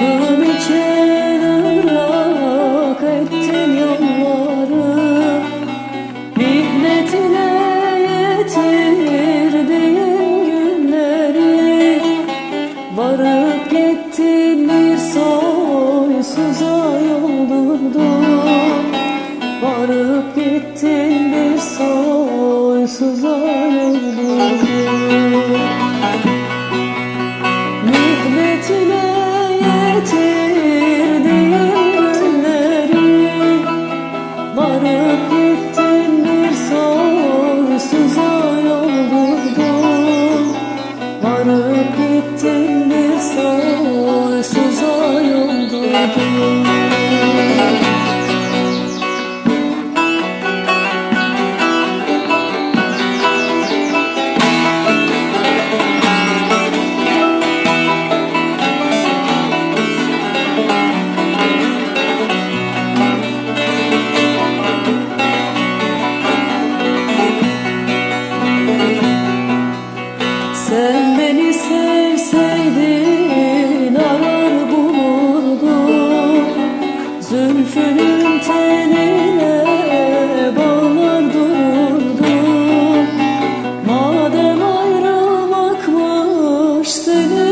good. Thank you. Zülfünün tenine bağlar dururdum Madem ayrılmakmış seni